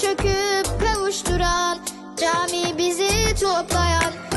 çöküp kavuşturan Cami bizi toplayan.